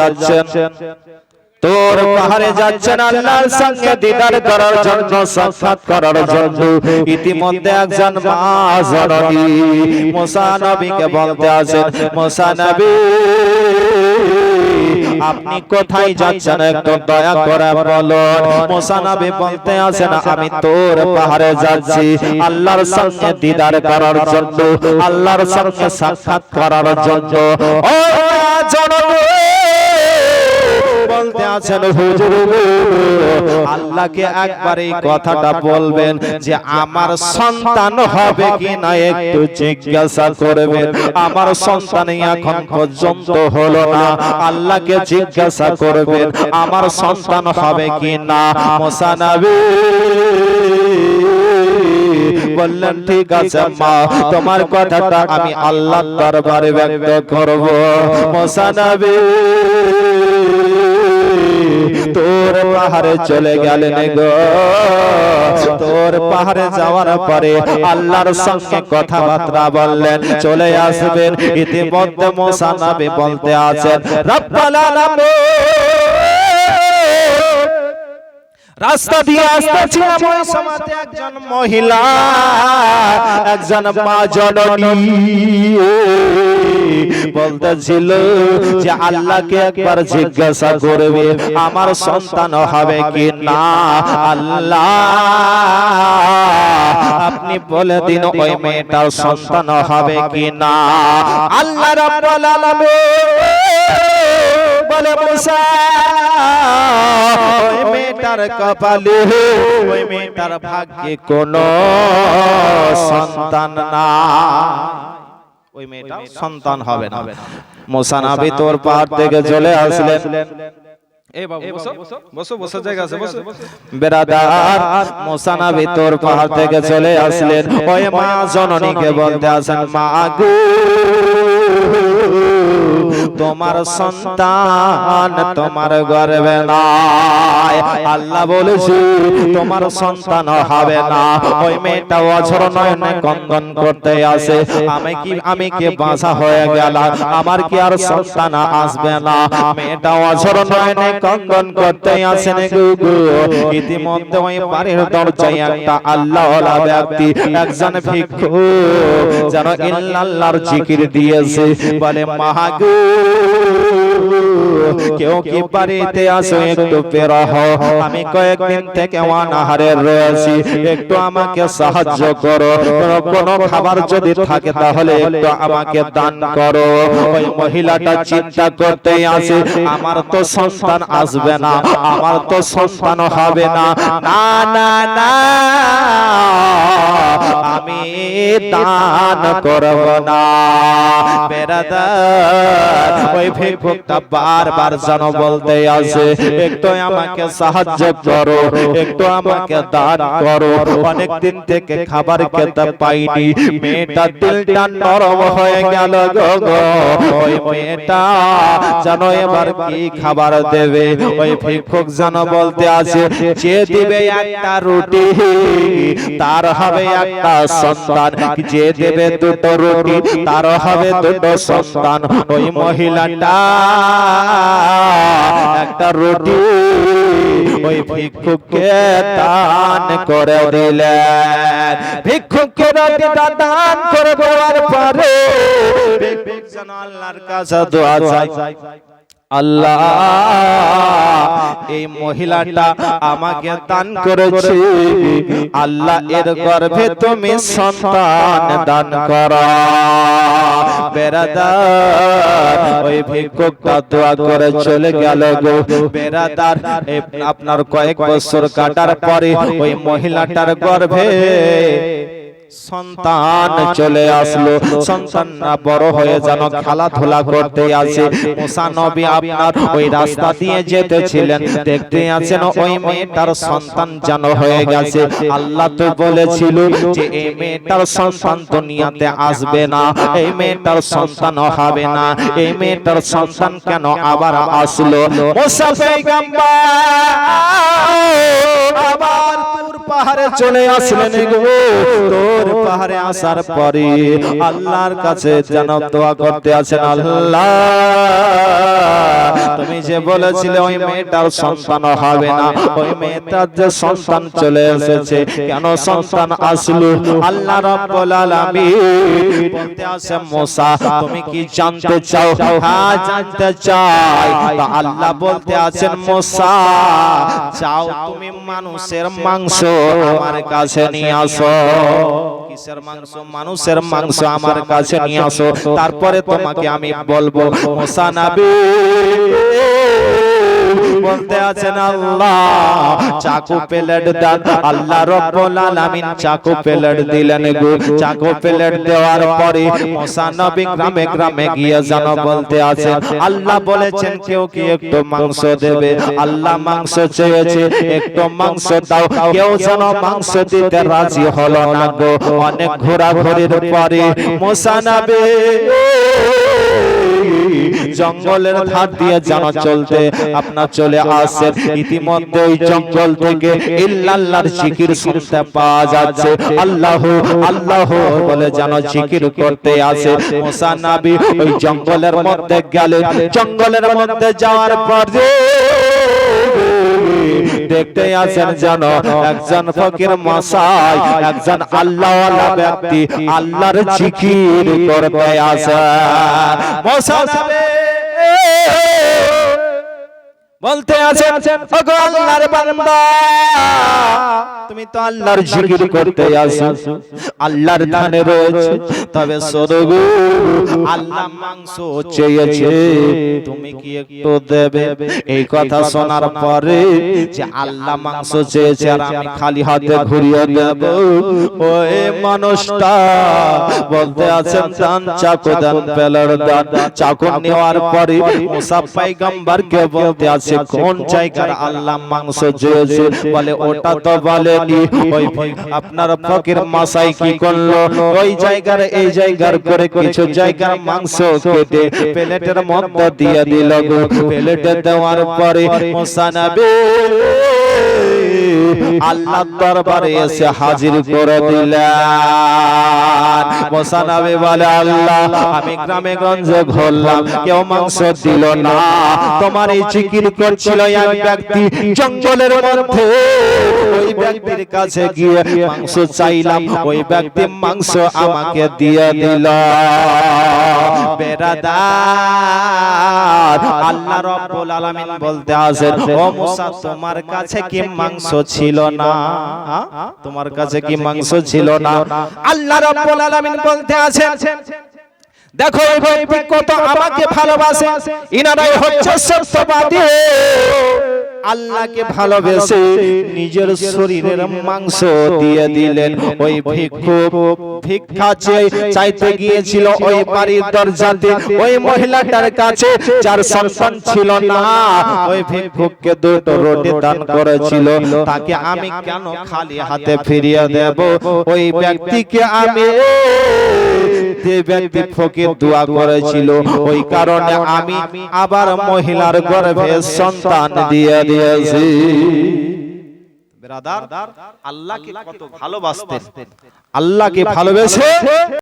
যাচ্ছেন। তোর পাহাড়ে যাচ্ছেন আল্লাহর সঙ্গে দিদার করার জন্য, সাক্ষাৎ করার জন্য। ইতিমধ্যে একজন মা জননী মুসা নবীকে বলতে আছেন মুসা নবী, আপনি কোথায় যাচ্ছেন? একটু দয়া করে বলুন। মুসা নবী বলতে আছেন আমি তোর পাহাড়ে যাচ্ছি আল্লাহর সঙ্গে দিদার করার জন্য, আল্লাহর সঙ্গে সাক্ষাৎ করার জন্য। ও জননী আছেন হুজুর আল্লাহকে একবার এই কথাটা বলবেন যে আমার সন্তান হবে কি না একটু জিজ্ঞাসা করবেন। আমার সন্তান এখন পর্যন্ত হলো না। আল্লাহকে জিজ্ঞাসা করবেন, আমার সন্তান হবে কি না মোসানাবি বললেন, ঠিক আছে মা, তোমার কথাটা আমি আল্লাহ দরবারে ব্যক্ত করব। মোসানাবি তোর পাহাড়ে চলে গেলেন গো। তোর পাহাড়ে যাওয়ার পরে আল্লাহর সঙ্গে কথাবার্তা বললেন, চলে আসবেন। ইতিমধ্যে মোসানাবি বলতে আছেন, রব্বাল আলামিন। রাস্তা দিয়ে আসতেছিলাম ওই সমাজে একজন মহিলা। একজন মা জননী। বলতেছিল যে আল্লাহকে একবার জিজ্ঞাসা করবে আমার সন্তান হবে কি না আল্লাহ আপনি বলে দিন ওই মেয়েটার সন্তান হবে কি না আল্লাহ রাব্বুল আলামিন। বলে মুসা ওই মেয়েটার কপালে ওই মেয়েটার ভাগ্যে কোন সন্তান না ওই মেয়েটা সন্তান হবে না। তোর পাহাড় থেকে চলে আসলেন। বেরাদার মোসানাবি তোর পাহাড় থেকে চলে আসলেন। ওই মা জননীকে বলতে আসেন মা গো তোমার সন্তান তোমার গর্বে নাই আল্লাহ বলেছে তোমার সন্তান হবে না। ওই মেয়েটা অঝর নয়নে কন্দন করতে আসে। আমি কি আমি কি বাঁচা হয়ে গেল আমার কি আর সন্তান আসবে না? মেয়েটা অঝর নয়নে কন্দন করতে আসে ইতিমধ্যে ওই বাড়ির দরজায় একটা আল্লাহ ব্যক্তি একজন ভিক্ষু যেন ইল্লাল্লাহর জিকির দিয়েছে। বলে মাহাগু Oh, oh, oh, oh. কেউ কি বাড়িতে আসো একটু বের আমি কয়েকদিন থেকে অনাহারে রয়েছি। একটু আমাকে সাহায্য করো। কোনো খাবার যদি থাকে তাহলে একটু আমাকে দান করো। ওই মহিলাটা চিন্তা করতে আসে। আমার তো সন্তান আসবে না। আমার তো সন্তান হবে না। না। না না আমি দান করব না। বেরাদার ওই ভিক্ষুকটা বারবার যেন বলতে আসে একটু আমাকে সাহায্য করো একটু আমাকে দান করো। অনেক দিন থেকে খাবার খেতে পাইনি। মেয়েটা দিলটা নরম হয়ে গেল ওই মেয়েটা যেন এবার কি খাবার দেবে? ওই ভিক্ষুক যেন বলতে আছে যে দিবে একটা রুটি, তার হবে একটা সন্তান। যে দেবে দুটো রুটি, তার হবে দুটো সন্তান। ওই মহিলাটা একটা রুটি ওই ভিক্ষুককে দান করে দিলেন। ভিক্ষুককে রুটিটা দান করে দেওয়ার পরে, ভিক্ষুক যেন আল্লাহর কাছে দোয়া চায়। আল্লাহ এই মহিলাটা আমাকে দান করেছে। আল্লাহ এর গর্ভে তুমি সন্তান দান কর। বেরাদার ওই ভিক্ষুকটা দোয়া করে চলে গেল গো। বেরাদার আপনার কয়েক বছর কাটার পরে ওই মহিলাটার গর্ভে সন্তান চলে আসলো। সন্তানরা বড় হয়ে যেন খেলাধুলা করতে আসে। মুসা নবী আপনার ওই রাস্তা দিয়ে যেতেছিলেন। দেখতে আছেন ওই মেয়েটার সন্তান যেন হয়ে গেছে। আল্লাহ তো বলেছিল যে, এই মেয়েটার সন্তান দুনিয়াতে আসবে না। এই মেয়েটার সন্তান হবে না। এই মেয়েটার সন্তান কেন আবার আসলো? মুসা পয়গম্বর আবার পাহাড়ে চলে আসলেন গো। ওর পাহাড়ে আসার পরে আল্লাহর কাছে যেন দোয়া করতে আছেন আল্লাহ। তুমি যে বলেছিলে ওই মেয়েটার সন্তান হবে না ওই মেয়েটার যে সন্তান চলে এসেছে কেন সন্তান আসলো? আল্লাহ রাব্বুল আলামিন বলতে আছে মোসা তুমি কি জানতে চাও? হ্যাঁ জানতে চাই। তা আল্লাহ বলতে আছেন মোসা চাও তুমি মানুষের মাংস আমার কাছে নিয়ে আসো। কিসের মাংস? মানুষের মাংস আমার কাছে নিয়ে আসো। তারপরে তোমাকে আমি বলব মোসা নবী বলতে আছেন আল্লাহ। চাকু প্লেট দান। আল্লাহ রব্বুল আলামিন চাকু প্লেট দিলেন গো। চাকু প্লেট দেওয়ার পরে মুসা নবী গ্রামে গ্রামে গিয়ে যেন বলতে আছেন আল্লাহ বলেছেন কেউ কি একটু মাংস দেবে? আল্লাহ মাংস চেয়েছে একটু মাংস দাও। কেউ যেন মাংস দিতে রাজি হলো না গো। অনেক ঘোরাঘুরির পরে মুসা নবী জঙ্গলের ধার দিয়ে যেন চলতে আপনার চলে আসেন। ইতিমধ্যে ওই জঙ্গল থেকে ইল্লাল্লাহর জিকির শুনতে পাওয়া যাচ্ছে। আল্লাহ আল্লাহ বলে যেন জিকির করতে আসে মুসা নবী ওই জঙ্গলের মধ্যে গেলেন। জঙ্গলের মধ্যে যাওয়ার পর যে দেখতে আছেন যেন একজন ফকির মশাই একজন আল্লাহওয়ালা ব্যক্তি আল্লাহর জিকির করতে আসেন। মশাই Yeah. বলতে আছেন আল্লাহর বান্দা, তুমি তো আল্লাহর জিকির করতে আসো, আল্লাহর ধানে রয়েছে, তবে সরগু আল্লাহ মাংস চেয়েছে, তুমি কি একটু দেবে? এই কথা শোনার পরে যে আল্লাহ মাংস চেয়েছে আর আমি খালি হাতে ঘুরিয়ে দেব, ওই মানুষটা বলতে আছেন দান চাকু দান, পেলার দান। চাকু নেওয়ার পরে মুসা পাইগাম্বারকে বলতে আছে কোন জায়গার আল্লাহ মাংস চেয়েছে বলে ওটা তো বলেনি ওই আপনার ফকির মাসাই কি করল? ওই জায়গার এই জায়গার করে কিছু জায়গার মাংস কেটে প্লেটের মধ্যে দিয়ে দিল গো। প্লেটে দেওয়ার পরে মোসানাবে আল্লাহ দরবারে এসে হাজির করে দিলেন। মোসানাবে বলে আল্লাহ আমি গ্রামে গঞ্জে ঘুরলাম। কেউ মাংস দিল না। তোমার এই চিকির করছিল এক ব্যক্তি জঙ্গলের মধ্যে। ব্যক্তির কাছে গিয়ে মাংস চাইলাম ওই ব্যক্তি মাংস আমাকে দিয়ে দিল। বেরাদার আল্লাহ রব্বুল আলামিন বলতে আছেন ও মুসা তোমার কাছে কি মাংস ছিল না? তোমার কাছে কি মাংস ছিল না? আল্লাহ রব্বুল আলামিন বলতে আছেন দেখো এই ব্যক্তি কত আমাকে ভালোবাসে ইনারাই হচ্ছে সত্যবাদী আল্লাহকে ভালোবেসে নিজের শরীরের মাংস দিয়ে দিলেন। ওই ভিক্ষুক ভিক্ষা চেয়ে চাইতে গিয়েছিল ওই বাড়ির দরজাতে। ওই মহিলাটার কাছে যার সন্তান ছিল না ওই ভিক্ষুককে দুটো রুটি দান করেছিল। তাকে আমি কেন খালি হাতে ফিরিয়ে দেব? ওই ব্যক্তিকে আমি যে ব্যক্তি ফকির দোয়া করেছিল ওই কারণে আমি আবার মহিলার গর্ভে সন্তান দিয়ে দিয়েছি। ব্রাদার আল্লাহকে কত ভালোবাসতেন। আল্লাহকে ভালোবেসে